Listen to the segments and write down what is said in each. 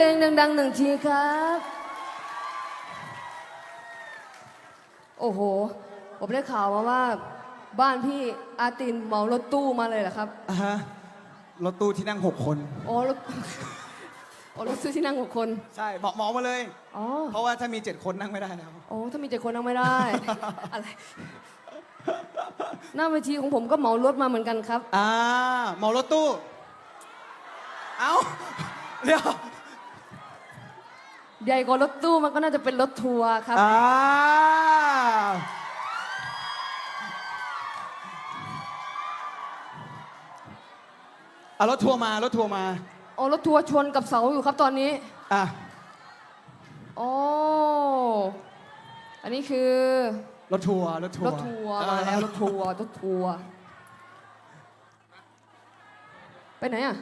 เพลงดังๆหนึ่งทีครับ โอ้โห ผมได้ข่าวมาว่า บ้านพี่อาตินเหมารถตู้มาเลยเหรอครับอ่าฮะรถตู้ที่นั่ง6คน อ๋อรถอ๋อรถซื้อที่นั่งหกคนใช่เหมาะเหมาะมาเลย อ๋อเพราะว่าถ้ามี7คนนั่งไม่ได้แล้วอ๋อถ้ามีเจ็ดคนนั่งไม่ได้ อะไร หน้าเวทีของผมก็เหมารถมาเหมือนกันครับ อ่าเหมารถตู้ เอ้า เดี๋ยว ใหญ่กว่ารถตู้มันก็น่าจะเป็นรถทัวร์ครับ อ่าเอารถทัวร์มารถทัวร์มาอ๋อรถทัวร์ชนกับเสาอยู่ครับตอนนี้ อะอ๋ออันนี้คือ รถทัวร์รถทัวรร์ถทัวร์มาแล้วรถทัวร์รถทัวร์ไปไหนอะ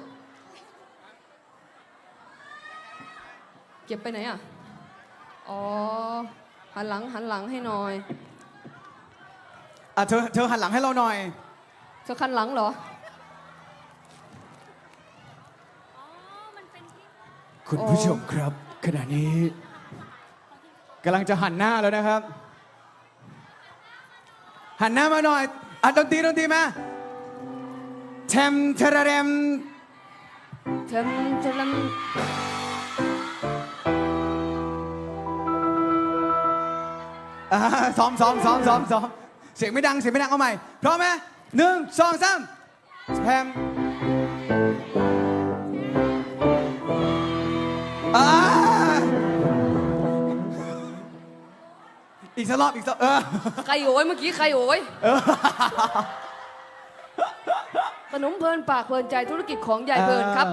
เก็บไปไหนอะ อ๋อ หันหลังหันหลังให้หน่อย อะเธอเธอหันหลังให้เราหน่อย เธอคันหลังเหรอ คุณผู้ชมครับ ขณะนี้กำลังจะหันหน้าแล้วนะครับ หันหน้ามาหน่อยอะดนตรีดนตรีมาแทมเทระเรมเธอเธอล อ่าซ้อมซ้อมซ้อมซ้อมซ้อมเสียงไม่ดังเสียงไม่ดังเอาใหม่พร้อมไหมหนึ่งสองสามแทมอ่าอีกสักรอบอีกสักเออำใครโอยเมื่อกี้ใครโอยขนมเพลินปากเพลินใจธุรกิจของใหญ่เพลินครับ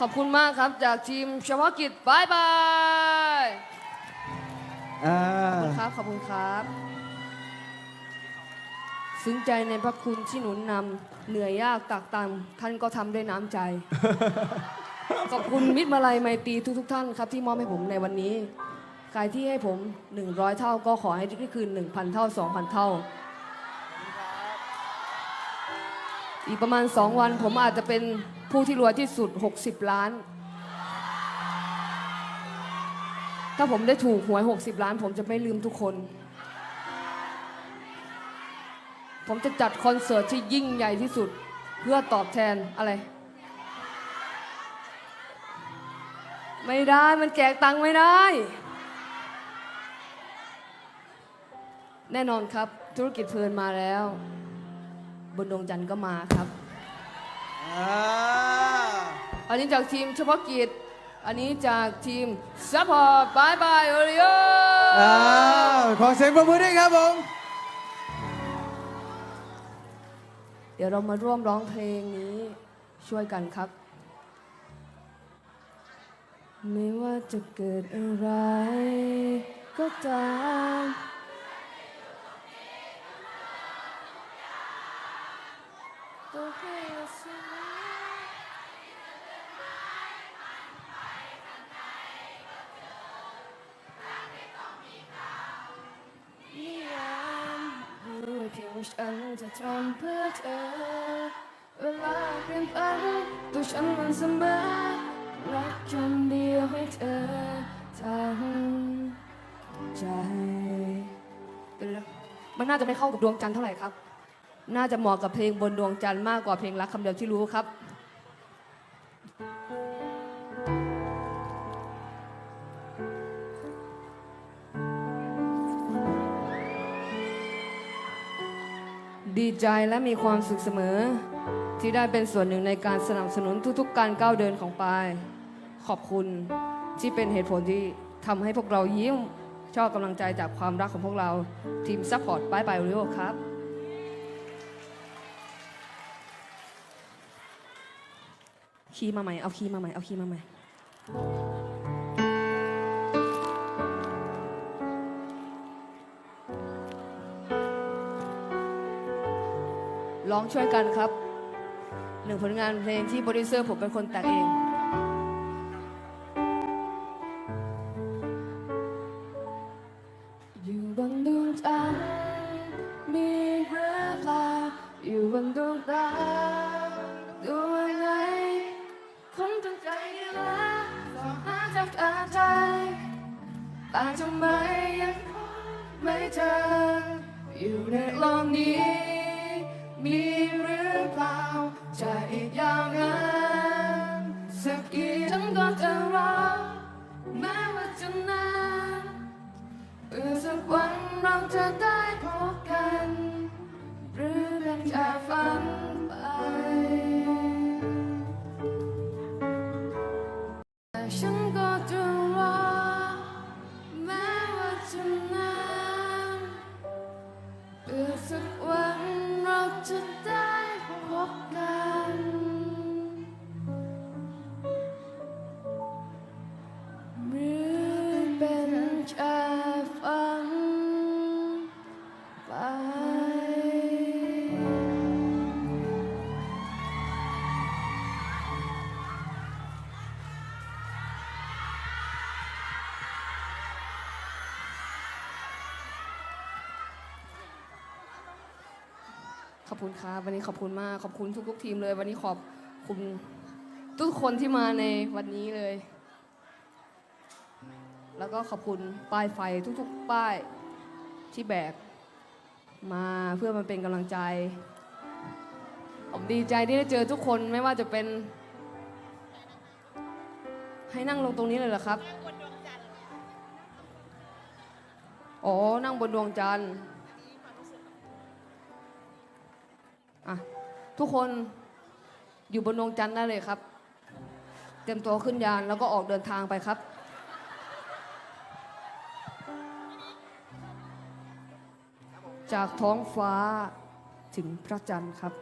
ขอบคุณมากครับจากทีมเฉพาะกิจบายบาย อ่าครับ ขอบคุณครับ ซึ้งใจในพระคุณที่หนุนนำเหนื่อยยากตากตามท่านก็ทำด้วยน้ำใจ ขอบคุณมิตรมาลัยไมตรีทุกๆท่านครับ ที่มอบให้ผมในวันนี้ ใครที่ให้ผม 100 เท่าก็ขอให้ได้คืน 1,000 เท่า 2,000 เท่า อีกประมาณ 2 วันผมอาจจะเป็นผู้ที่รวยที่สุด 60 ล้าน ถ้าผมได้ถูกหวย 60 ล้าน ผมจะไม่ลืมทุกคน ผมจะจัดคอนเสิร์ตที่ยิ่งใหญ่ที่สุด เพื่อตอบแทนอะไร ไม่ได้มันแจกตังค์ไม่ได้ แน่นอนครับ ธุรกิจเพลินมาแล้ว บนดวงจันทร์ก็มาครับอ่าอันนี้จากทีมเฉพาะกิจ อันนี้จากทีมซัพพอร์ตบายบายโอริโออ่าขอเสียงปรบมือด้วยครับผม เดี๋ยวเรามาร่วมร้องเพลงนี้ช่วยกันครับ ไม่ว่าจะเกิดอะไร ก็ตามก็ให้สิ่ง ฉันจะทำเพื่อเธอ เวลาเปลี่ยนไปตัวฉันมันเสมอรักคนเดียวให้เธอทั้งใจเดี๋ยวๆมันน่าจะไม่เข้ากับดวงจันทร์เท่าไหร่ครับ น่าจะเหมาะกับเพลงบนดวงจันทร์มากกว่าเพลงรักคำเดียวที่รู้ครับ ใจและมีความสุขเสมอ ที่ได้เป็นส่วนหนึ่งในการสนับสนุนทุกๆ การก้าวเดินของปาย ขอบคุณที่เป็นเหตุผลที่ทำให้พวกเรายิ้มชอบกำลังใจจากความรักของพวกเราทีมซัพพอร์ตบายบายโอริโอครับ คีย์มาใหม่ เอาคีย์มาใหม่ เอาคีย์มาใหม่ ร้องช่วยกันครับ หนึ่งผลงานเพลงที่โปรดิวเซอร์ผมเป็นคนแต่งเองอยู่บนดวงจันทร์มีหรือเปลาอยู่บนดวงดาวดวงไหนคงตั้งใจได้แล้วสองหาจากตาใจแต่ทำไมยังไม่เจออยู่ในโลกนี้ สักวันเราจะได้พบกัน หรือเป็นแค่ฝันไป ขอบคุณครับวันนี้ขอบคุณมากขอบคุณทุกๆทีมเลย วันนี้ขอบคุณทุกคนที่มาในวันนี้เลย แล้วก็ขอบคุณป้ายไฟทุกๆป้ายที่แบกมาเพื่อมันเป็นกำลังใจ ผมดีใจที่ได้เจอทุกคนไม่ว่าจะเป็น ให้นั่งลงตรงนี้เลยเหรอครับ อ๋อ นั่งบนดวงจันทร์ อะทุกคนอยู่บนดวงจันทร์ได้เลยครับ เตรียมตัวขึ้นยานแล้วก็ออกเดินทางไปครับ จากท้องฟ้าถึงพระจันทร์ครับ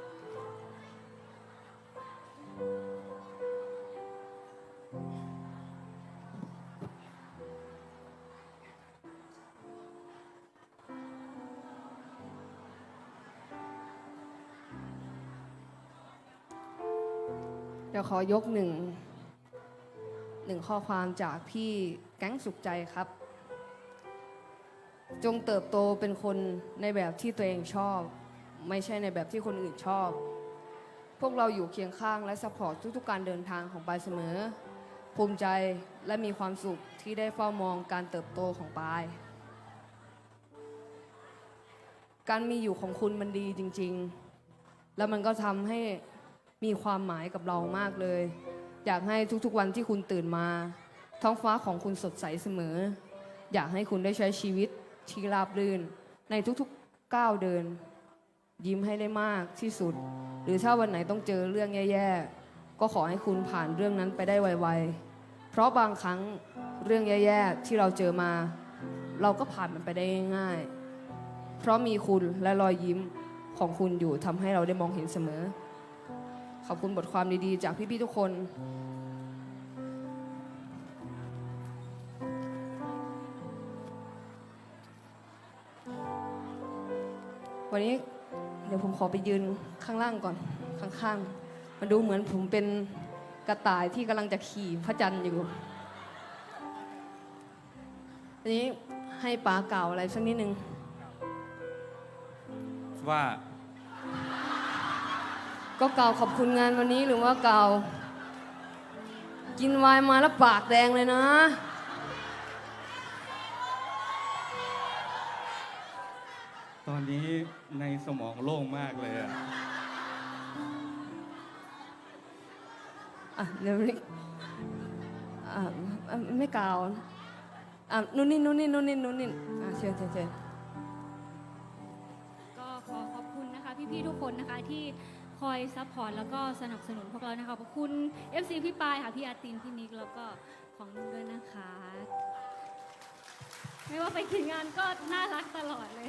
ขอยกหนึ่งหนึ่งข้อความจากพี่แก๊งสุขใจครับ จงเติบโตเป็นคนในแบบที่ตัวเองชอบ ไม่ใช่ในแบบที่คนอื่นชอบ พวกเราอยู่เคียงข้างและสปอร์ตทุกๆ การเดินทางของปายเสมอ ภูมิใจและมีความสุขที่ได้เฝ้ามองการเติบโตของปาย การมีอยู่ของคุณมันดีจริง ๆ แล้วมันก็ทำให้ มีความหมายกับเรามากเลย อยากให้ทุกๆวันที่คุณตื่นมา ท้องฟ้าของคุณสดใสเสมอ อยากให้คุณได้ใช้ชีวิตที่ราบรื่น ในทุกๆก้าวเดิน ยิ้มให้ได้มากที่สุด หรือถ้าวันไหนต้องเจอเรื่องแย่ๆ ก็ขอให้คุณผ่านเรื่องนั้นไปได้ไวๆ เพราะบางครั้งเรื่องแย่ๆ ที่เราเจอมา เราก็ผ่านมันไปได้ง่ายๆเพราะมีคุณและรอยยิ้มของคุณอยู่ทำให้เราได้มองเห็นเสมอ ขอบคุณบทความดีๆ จากพี่ๆทุกคน วันนี้เดี๋ยวผมขอไปยืนข้างล่างก่อน ข้างๆ มันดูเหมือนผมเป็นกระต่ายที่กำลังจะขี่พระจันทร์อยู่อันนี้ให้ป๋าเก่าวอะไรสักนิดนึงว่า ก็กล่าวขอบคุณงานวันนี้หรือว่ากล่าว กินไวน์มาแล้วปากแดงเลยนะ ตอนนี้ในสมองโล่งมากเลยอะอะเดี๋ยวนี้อะอะไม่กล่าวอะนู่นนี่นู่นนี่นู่นนี่นู่นนี่อะเชิญเชิญเชิญ ก็ขอขอบคุณนะคะพี่ๆทุกคนนะคะที่ค อยซัพพอร์ตแล้วก็สนับสนุนพวกเรานะคะขอบคุณ FC พี่ปายค่ะพี่อาตินพี่นิกแล้วก็ของนุ่นด้วยนะคะ ไม่ว่าไปกินงานก็น่ารักตลอดเลย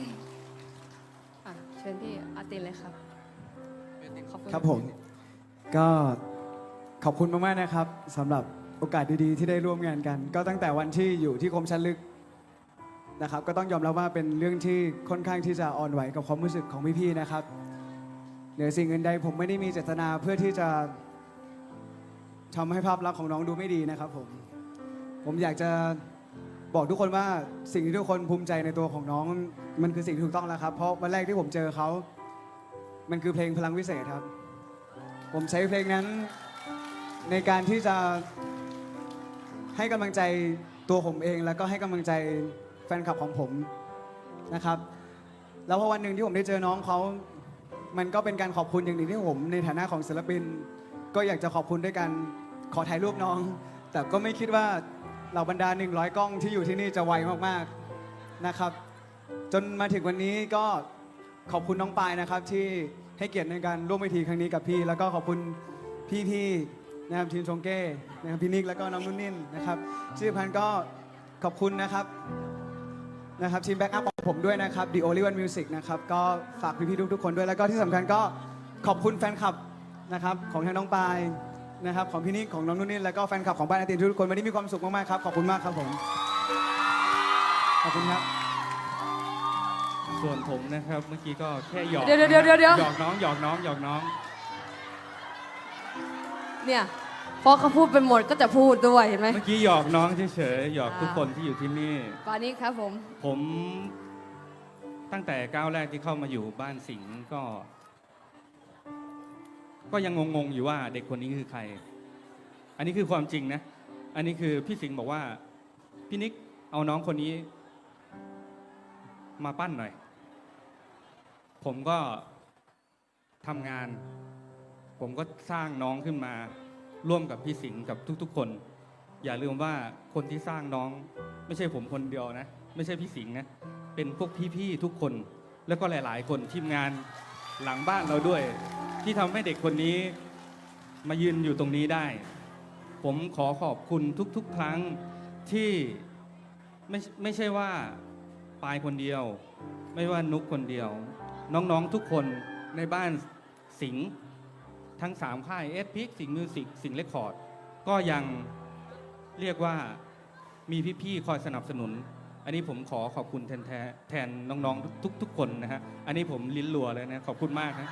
อะเชิญพี่อาตินเลยครับขอบคุณครับผม ก็ขอบคุณมากๆนะครับสำหรับโอกาสดีๆ ที่ได้ร่วมงานกัน ก็ตั้งแต่วันที่อยู่ที่คมชันลึกนะครับ ก็ต้องยอมรับว่าเป็นเรื่องที่ค่อนข้างที่จะอ่อนไหวกับความรู้สึกของพี่ๆนะครับ เหนือสิ่งอื่นใดผมไม่ได้มีเจตนาเพื่อที่จะทำให้ภาพลักษณ์ของน้องดูไม่ดีนะครับผม ผมอยากจะบอกทุกคนว่าสิ่งที่ทุกคนภูมิใจในตัวของน้องมันคือสิ่งที่ถูกต้องแล้วครับ เพราะวันแรกที่ผมเจอเขา มันคือเพลงพลังวิเศษครับ ผมใช้เพลงนั้นในการที่จะให้กำลังใจตัวผมเอง แล้วก็ให้กำลังใจแฟนคลับของผมนะครับ แล้วพอวันหนึ่งที่ผมได้เจอน้องเขา มันก็เป็นการขอบคุณอย่างหนึ่งที่ผมในฐานะของศิลปิน ก็อยากจะขอบคุณด้วยกันขอถ่ายรูปน้อง แต่ก็ไม่คิดว่าเหล่าบรรดา 100 กล้องที่อยู่ที่นี่จะไวมากๆนะครับ จนมาถึงวันนี้ก็ขอบคุณน้องปายนะครับ ที่ให้เกียรติในการร่วมเวทีครั้งนี้กับพี่ แล้วก็ขอบคุณพี่ๆนะครับทีมชงเก้นะครับพี่นิกแล้วก็น้องนุ่นนิ่นนะครับชื่อพันก็ขอบคุณนะครับ นะครับทีมแบ็กอัพของผมด้วยนะครับ The Only One Music นะครับก็ฝากพี่ๆทุกๆคนด้วยแล้วก็ที่สำคัญก็ขอบคุณแฟนคลับนะครับของทางน้องปายนะครับของพี่นิกของน้องนุ่นนิ่นแล้วก็แฟนคลับของบ้านไอติมทุกๆคนวันนี้มีความสุขมากๆครับขอบคุณมากครับผมขอบคุณครับ ส่วนผมนะครับเมื่อกี้ก็แค่หยอกเดี๋ยวเดี๋ยวเดี๋ยวเดี๋ยวหยอกน้องหยอกน้องหยอกน้อง เนี่ย พอเขาพูดไปหมดก็จะพูดด้วยเห็นไหมเมื่อกี้หยอกน้องเฉยๆหยอกทุกอ่าคนที่อยู่ที่นี่ ปานี้ครับผม ผมตั้งแต่ก้าวแรกที่เข้ามาอยู่บ้านสิงห์ก็ ก็ยังงงๆอยู่ว่าเด็กคนนี้คือใคร อันนี้คือความจริงนะ อันนี้คือพี่สิงห์บอกว่าพี่นิกเอาน้องคนนี้ มาปั้นหน่อย ผมก็ทำงาน ผมก็สร้างน้องขึ้นมา ร่วมกับพี่สิงห์กับทุกๆ คน อย่าลืมว่าคนที่สร้างน้อง ไม่ใช่ผมคนเดียวนะ ไม่ใช่พี่สิงห์นะเป็นพวกพี่ๆทุกคน แล้วก็หลาย ๆ คนทีมงานหลังบ้านเราด้วย ที่ทำให้เด็กคนนี้มายืนอยู่ตรงนี้ได้ ผมขอขอบคุณทุกๆ ครั้งที่ไม่ไม่ใช่ว่าปายคนเดียว ไม่ว่านุกคนเดียว น้องๆทุกคนในบ้านสิงห์ ทั้งสามค่ายเอสพิกสิงห์มิวสิกสิงห์เรคคอร์ดก็ยังเรียกว่ามีพี่ๆคอยสนับสนุน อันนี้ผมขอขอบคุณแทนแทนน้องๆทุกๆคนนะฮะอันนี้ผมลิ้นลัวเลยนะขอบคุณมากนะ